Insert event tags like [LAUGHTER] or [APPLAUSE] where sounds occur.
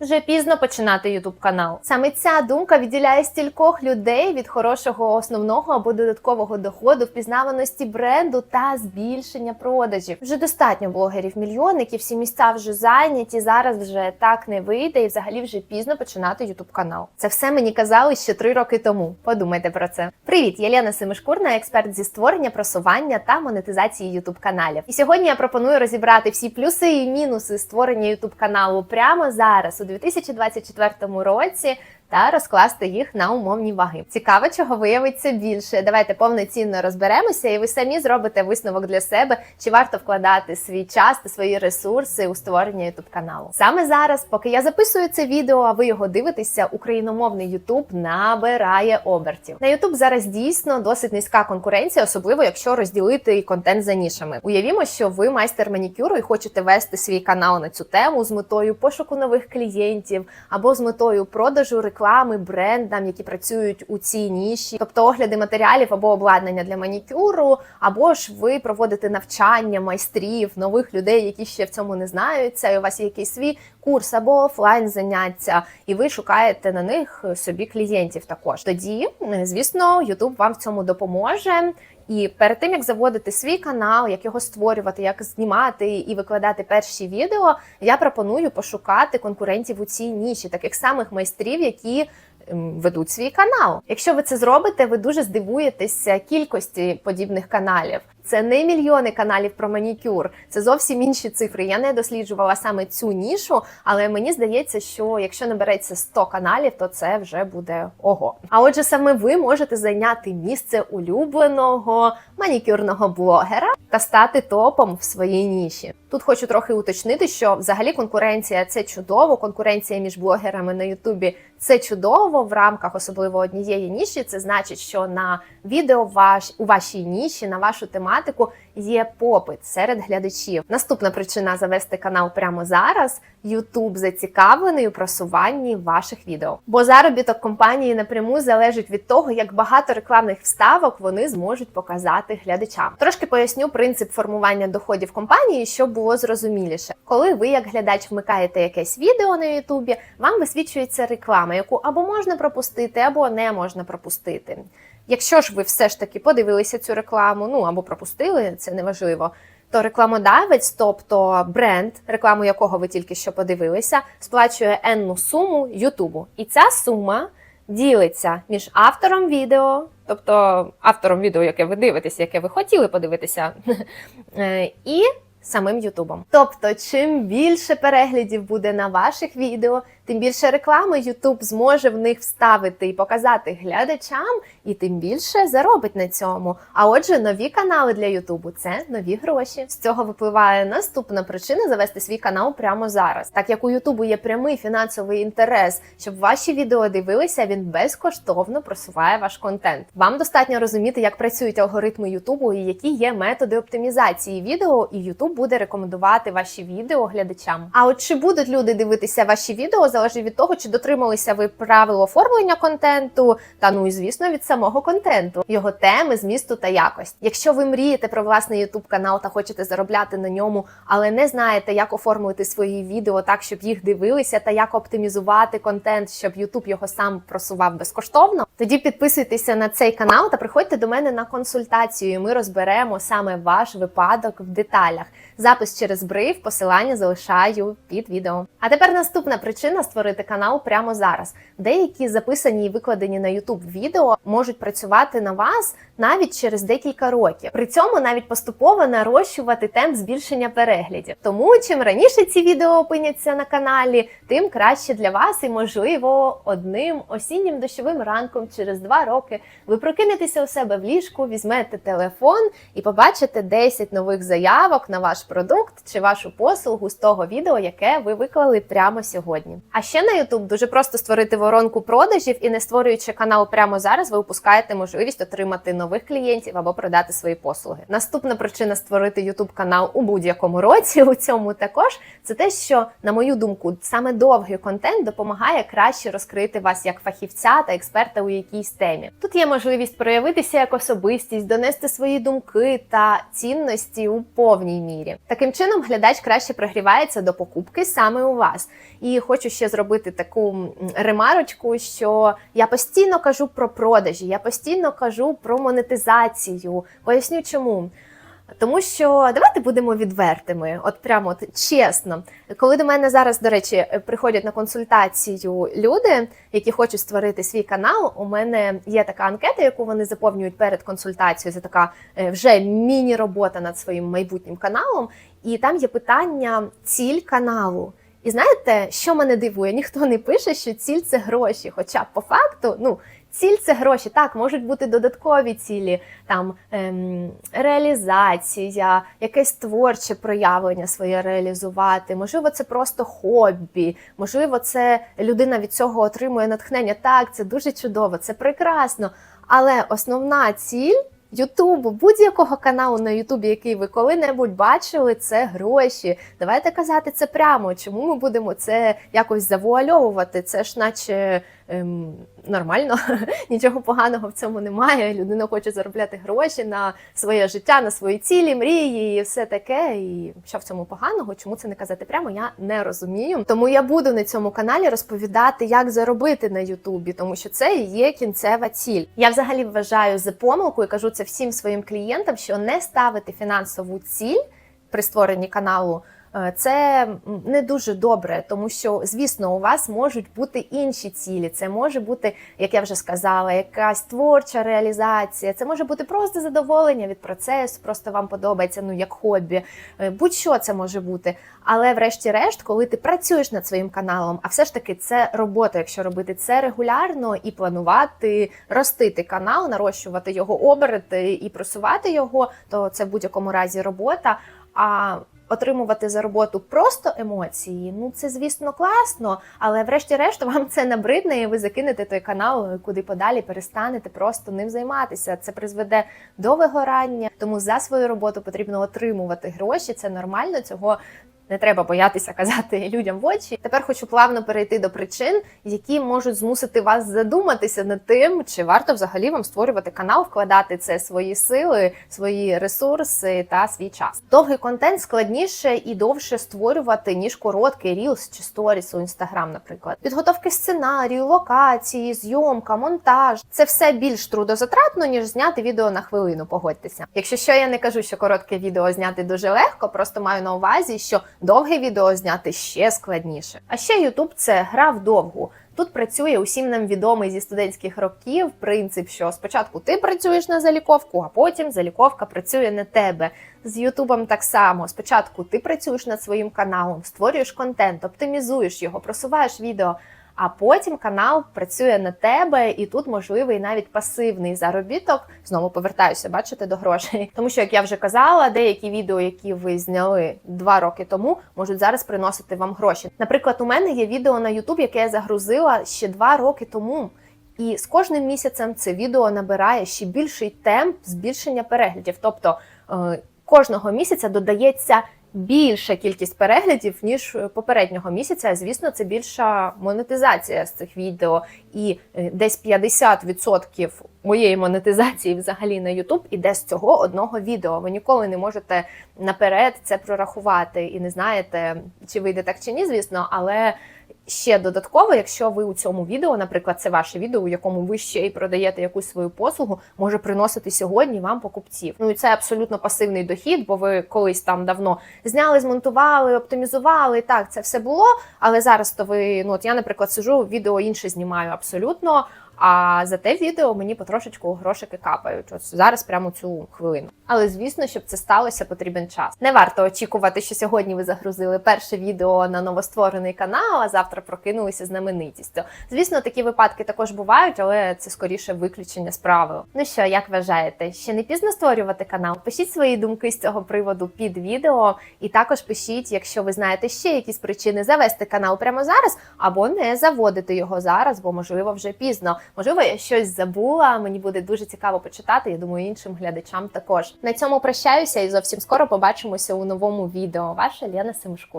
Вже пізно починати ютуб канал. Саме ця думка відділяє стількох людей від хорошого основного або додаткового доходу, впізнаваності бренду та збільшення продажів. Вже достатньо блогерів-мільйонників, всі місця вже зайняті. Зараз вже так не вийде, і взагалі вже пізно починати ютуб канал. Це все мені казали ще три роки тому. Подумайте про це. Привіт, я Семишкурна, експерт зі створення, просування та монетизації ютуб каналів. І сьогодні я пропоную розібрати всі плюси і мінуси створення ютуб каналу прямо зараз, 2024 році. Та розкласти їх на умовні ваги. Цікаво, чого виявиться більше. Давайте повноцінно розберемося, і ви самі зробите висновок для себе, чи варто вкладати свій час та свої ресурси у створення youtube каналу. Саме зараз, поки я записую це відео, а ви його дивитеся, україномовний YouTube набирає обертів. На YouTube зараз дійсно досить низька конкуренція, особливо якщо розділити контент за нішами. Уявімо, що ви майстер манікюру і хочете вести свій канал на цю тему з метою пошуку нових клієнтів або з метою продажу реклами брендам, які працюють у цій ніші, тобто огляди матеріалів або обладнання для манікюру, або ж ви проводите навчання майстрів, нових людей, які ще в цьому не знаються. І у вас є якийсь свій курс або офлайн заняття, і ви шукаєте на них собі клієнтів. Також тоді, звісно, YouTube вам в цьому допоможе. І перед тим як заводити свій канал, як його створювати, як знімати і викладати перші відео, я пропоную пошукати конкурентів у цій ніші, таких самих майстрів, які ведуть свій канал. Якщо ви це зробите, ви дуже здивуєтеся кількості подібних каналів. Це не мільйони каналів про манікюр, це зовсім інші цифри. Я не досліджувала саме цю нішу, але мені здається, що якщо набереться 100 каналів, то це вже буде ого. А отже, саме ви можете зайняти місце улюбленого манікюрного блогера та стати топом в своїй ніші. Тут хочу трохи уточнити, що взагалі конкуренція це чудово. Конкуренція між блогерами на Ютубі це чудово в рамках особливо однієї ніші. Це значить, що на відео ваш у вашій ніші на вашу тематику є попит серед глядачів. Наступна причина завести канал прямо зараз. YouTube зацікавлений у просуванні ваших відео, бо заробіток компанії напряму залежить від того, як багато рекламних вставок вони зможуть показати глядачам. Трошки поясню принцип формування доходів компанії, щоб було зрозуміліше. Коли ви, як глядач, вмикаєте якесь відео на Ютубі, вам висвічується реклама, яку або можна пропустити, або не можна пропустити. Якщо ж ви все ж таки подивилися цю рекламу, ну або пропустили, це неважливо. То рекламодавець, тобто бренд, рекламу якого ви тільки що подивилися, сплачує енну суму Ютубу. І ця сума ділиться між автором відео, тобто автором відео, яке ви дивитеся, яке ви хотіли подивитися, [LAUGHS] е, і самим Ютубом. Тобто, чим більше переглядів буде на ваших відео, тим більше реклами Ютуб зможе в них вставити і показати глядачам, і тим більше заробить на цьому. А отже, нові канали для Ютубу це нові гроші. З цього випливає наступна причина завести свій канал прямо зараз. Так як у Ютубу є прямий фінансовий інтерес, щоб ваші відео дивилися, він безкоштовно просуває ваш контент. Вам достатньо розуміти, як працюють алгоритми Ютубу і які є методи оптимізації відео, і Ютуб буде рекомендувати ваші відео глядачам. А от чи будуть люди дивитися ваші відео, залежить від того, чи дотрималися ви правил оформлення контенту, та ну і звісно від самого контенту, його теми, змісту та якості. Якщо ви мрієте про власний YouTube канал та хочете заробляти на ньому, але не знаєте, як оформити свої відео так, щоб їх дивилися, та як оптимізувати контент, щоб YouTube його сам просував безкоштовно, тоді підписуйтеся на цей канал та приходьте до мене на консультацію. і Ми розберемо саме ваш випадок в деталях. Запис через брив, посилання залишаю під відео. А тепер наступна причина створити канал прямо зараз. Деякі записані і викладені на YouTube відео можуть працювати на вас навіть через декілька років. При цьому навіть поступово нарощувати темп збільшення переглядів. Тому чим раніше ці відео опиняться на каналі, тим краще для вас і можливо одним осіннім дощовим ранком через два роки ви прокинетеся у себе в ліжку, візьмете телефон і побачите 10 нових заявок на ваш продукт чи вашу послугу з того відео, яке ви виклали прямо сьогодні. А ще на YouTube дуже просто створити воронку продажів і не створюючи канал прямо зараз, ви упускаєте можливість отримати нових клієнтів або продати свої послуги. Наступна причина створити YouTube канал у будь-якому році у цьому також це те, що на мою думку саме довгий контент допомагає краще розкрити вас як фахівця та експерта у якійсь темі. Тут є можливість проявитися як особистість, донести свої думки та цінності у повній мірі. Мірі. Таким чином, глядач краще прогрівається до покупки саме у вас. І хочу ще зробити таку ремарочку, що я постійно кажу про продажі, я постійно кажу про монетизацію. Поясню чому. Тому що давайте будемо відвертими, от прямо от, чесно. Коли до мене зараз, до речі, приходять на консультацію люди, які хочуть створити свій канал, у мене є така анкета, яку вони заповнюють перед консультацією. Це така е, вже міні-робота над своїм майбутнім каналом. І там є питання ціль каналу. І знаєте, що мене дивує? Ніхто не пише, що ціль це гроші. Хоча по факту, ну. Ціль це гроші. Так, можуть бути додаткові цілі, там ем, реалізація, якесь творче проявлення своє реалізувати. Можливо, це просто хобі, можливо, це людина від цього отримує натхнення. Так, це дуже чудово, це прекрасно. Але основна ціль Ютубу, будь-якого каналу на Ютубі, який ви коли-небудь бачили, це гроші. Давайте казати це прямо. Чому ми будемо це якось завуальовувати? Це ж наче ем, нормально, [LAUGHS] нічого поганого в цьому немає. Людина хоче заробляти гроші на своє життя, на свої цілі, мрії і все таке. І що в цьому поганого? Чому це не казати прямо? Я не розумію. Тому я буду на цьому каналі розповідати, як заробити на Ютубі, тому що це є кінцева ціль. Я взагалі вважаю за помилку і кажу це всім своїм клієнтам, що не ставити фінансову ціль при створенні каналу. Е, Це не дуже добре, тому що, звісно, у вас можуть бути інші цілі. Це може бути, як я вже сказала, якась творча реалізація. Це може бути просто задоволення від процесу, просто вам подобається, ну як хобі. Е, Будь-що це може бути. Але, врешті-решт, коли ти працюєш над своїм каналом, а все ж таки це робота, якщо робити це регулярно і планувати, ростити канал, нарощувати його оберти і просувати його, то це в будь-якому разі робота. А отримувати за роботу просто емоції, ну це звісно класно, але врешті-решт вам це набридне, і ви закинете той канал куди подалі, перестанете просто ним займатися. Це призведе до вигорання. Тому за свою роботу потрібно отримувати гроші. Це нормально. Цього не треба боятися казати [LAUGHS] людям в очі. Тепер хочу плавно перейти до причин, які можуть змусити вас задуматися над тим, чи варто взагалі вам створювати канал, вкладати це свої сили, свої ресурси та свій час. Довгий контент складніше і довше створювати ніж короткий рілс чи сторіс у інстаграм, наприклад. Підготовки сценарію, локації, зйомка, монтаж це все більш трудозатратно, ніж зняти відео на хвилину. Погодьтеся. Якщо що, я не кажу, що коротке відео зняти дуже легко, просто маю на увазі, що довге відео зняти ще складніше. А ще YouTube – це гра вдовгу. Тут працює усім нам відомий зі студентських років принцип, що спочатку ти працюєш на заліковку, а потім заліковка працює на тебе. З Ютубом так само. Спочатку ти працюєш над своїм каналом, створюєш контент, оптимізуєш його, просуваєш відео. А потім канал працює на тебе, і тут можливий навіть пасивний заробіток. Знову повертаюся, бачите, до грошей. Тому що, як я вже казала, деякі відео, які ви зняли два роки тому, можуть зараз приносити вам гроші. Наприклад, у мене є відео на YouTube, яке я загрузила ще два роки тому. І з кожним місяцем це відео набирає ще більший темп збільшення переглядів. Тобто е, кожного місяця додається більша кількість переглядів ніж попереднього місяця. Звісно, це більша монетизація з цих відео, і е, десь 50% моєї монетизації взагалі на YouTube іде з цього одного відео. Ви ніколи не можете наперед це прорахувати і не знаєте, чи вийде так чи ні, звісно, але. Ще додатково, якщо ви у цьому відео, наприклад, це ваше відео, у якому ви ще й продаєте якусь свою послугу, може приносити сьогодні вам покупців. Ну і це абсолютно пасивний дохід, бо ви колись там давно зняли, змонтували, оптимізували. Так, це все було. Але зараз то ви, ну от я, наприклад, сижу, відео інше знімаю абсолютно. А за те відео мені потрошечку грошики капають. Ось зараз прямо цю хвилину. Але звісно, щоб це сталося, потрібен час. Не варто очікувати, що сьогодні ви загрузили перше відео на новостворений канал, а завтра прокинулися знаменитістю. Звісно, такі випадки також бувають, але це скоріше виключення з правил. Ну що, як вважаєте, ще не пізно створювати канал? Пишіть свої думки з цього приводу під відео, і також пишіть, якщо ви знаєте ще якісь причини завести канал прямо зараз, або не заводити його зараз, бо можливо вже пізно. Можливо, я щось забула. Мені буде дуже цікаво почитати. Я думаю, іншим глядачам також. На цьому прощаюся і зовсім скоро побачимося у новому відео. Ваша Лена Семушко.